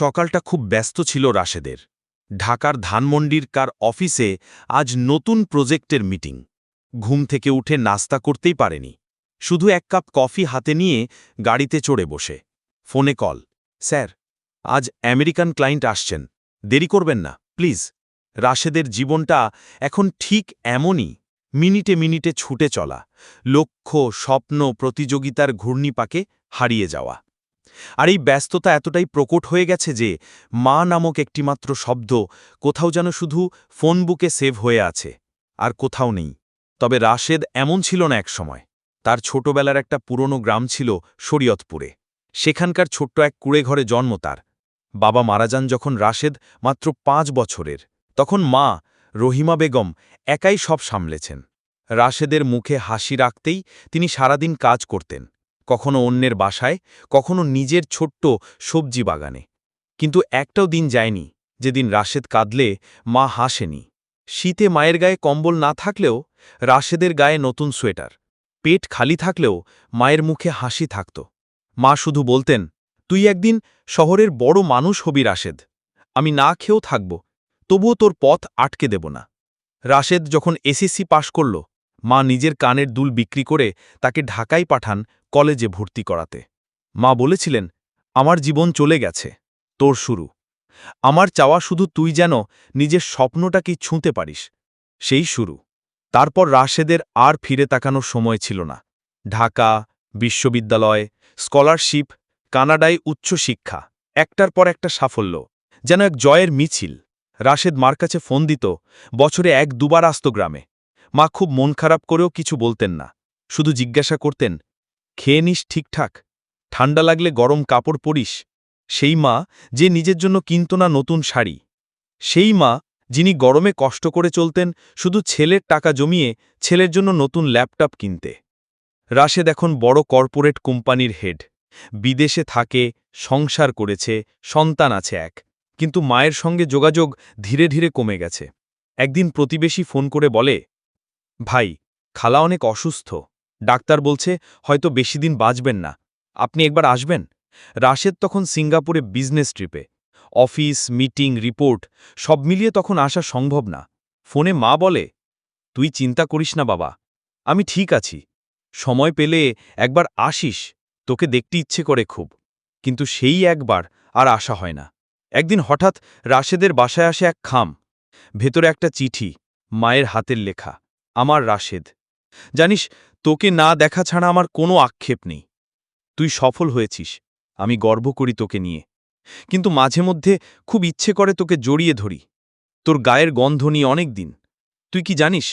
সকালটা খুব ব্যস্ত ছিল রাশেদের। ঢাকার ধানমন্ডির কার অফিসে আজ নতুন প্রজেক্টের মিটিং। ঘুম থেকে উঠে নাস্তা করতেই পারেনি। শুধু এক কাপ কফি হাতে নিয়ে গাড়িতে চড়ে বসে। ফোনে কল, স্যার, আজ আমেরিকান ক্লায়েন্ট আসছেন। দেরি করবেন না, প্লিজ। রাশেদের জীবনটা এখন ঠিক এমনই। মিনিটে মিনিটে ছুটে চলা। লক্ষ্য, স্বপ্ন, প্রতিযোগিতার ঘূর্ণিপাকে হারিয়ে যাওয়া। আর এই ব্যস্ততা এতটাই প্রকট হয়ে গেছে যে মা নামক একটিমাত্র শব্দ কোথাও যেন শুধু ফোন বুকে সেভ হয়ে আছে, আর কোথাও নেই। তবে রাশেদ এমন ছিল না এক সময় তার ছোটবেলার একটা পুরনো গ্রাম ছিল শরীয়তপুরে। সেখানকার ছোট্ট এক কুড়ে ঘরে জন্ম তার। বাবা মারা যান যখন রাশেদ মাত্র পাঁচ বছরের। তখন মা, রহিমা বেগম একাই সব সামলেছেন। রাশেদের মুখে হাসি রাখতেই তিনি সারাদিন কাজ করতেন। কখনো অন্যের বাসায়, কখনো নিজের ছোট্ট সবজি বাগানে। কিন্তু একটাও দিন যায়নি, যেদিন রাশেদ কাঁদলে মা হাসেনি। শীতে মায়ের গায়ে কম্বল না থাকলেও রাশেদের গায়ে নতুন সোয়েটার। পেট খালি থাকলেও মায়ের মুখে হাসি থাকত। মা শুধু বলতেন, তুই একদিন শহরের বড় মানুষ হবি রাশেদ। আমি না খেয়েও থাকব, তবুও তোর পথ আটকে দেব না। রাশেদ যখন এসএসসি পাশ করল, মা নিজের কানের দুল বিক্রি করে তাকে ঢাকায় পাঠান কলেজে ভর্তি করাতে। মা বলেছিলেন, আমার জীবন চলে গেছে, তোর শুরু। আমার চাওয়া শুধু তুই যেন নিজের স্বপ্নটাকে ছুঁতে পারিস, সেই শুরু। তারপর রাশেদের আর ফিরে তাকানোর সময় ছিল না। ঢাকা, বিশ্ববিদ্যালয়, স্কলারশিপ, কানাডায় উচ্চশিক্ষা একটার পর একটা সাফল্য, যেন এক জয়ের মিছিল। রাশেদ মার কাছে ফোন দিত, বছরে এক দুবার আসত গ্রামে। মা খুব মন খারাপ করেও কিছু বলতেন না। শুধু জিজ্ঞাসা করতেন খেয়ে নিস ঠিকঠাক। ঠান্ডা লাগলে গরম কাপড় পরিস। সেই মা যে নিজের জন্য কিনত না নতুন শাড়ি। সেই মা যিনি গরমে কষ্ট করে চলতেন, শুধু ছেলের টাকা জমিয়ে ছেলের জন্য নতুন ল্যাপটপ কিনতে। রাশেদ এখন বড় কর্পোরেট কোম্পানির হেড। বিদেশে থাকে, সংসার করেছে, সন্তান আছে এক। কিন্তু মায়ের সঙ্গে যোগাযোগ ধীরে ধীরে কমে গেছে। একদিন প্রতিবেশী ফোন করে বলে, ভাই, খালা অনেক অসুস্থ। ডাক্তার বলছে, হয়তো বেশি দিন বাঁচবেন না। আপনি একবার আসবেন? রাশেদ তখন সিঙ্গাপুরে বিজনেস ট্রিপে। অফিস, মিটিং, রিপোর্ট, সব মিলিয়ে তখন আসা সম্ভব না। ফোনে মা বলে, তুই চিন্তা করিস না বাবা, আমি ঠিক আছি। সময় পেলে একবার আসিস, তোকে দেখতে ইচ্ছে করে খুব। কিন্তু সেই একবার আর আশা হয় না। একদিন হঠাৎ রাশেদের বাসায় আসে এক খাম। ভেতরে একটা চিঠি, মায়ের হাতের লেখা, আমার রাশেদ। জানিস তোকে না দেখা ছাড়া আমার কোনো আক্ষেপ নেই। তুই সফল হয়েছিস, আমি গর্ব করি তোকে নিয়ে। কিন্তু মাঝে মধ্যে খুব ইচ্ছে করে তোকে জড়িয়ে ধরি। তোর গায়ের গন্ধ নিয়ে অনেক দিন। তুই কি জানিস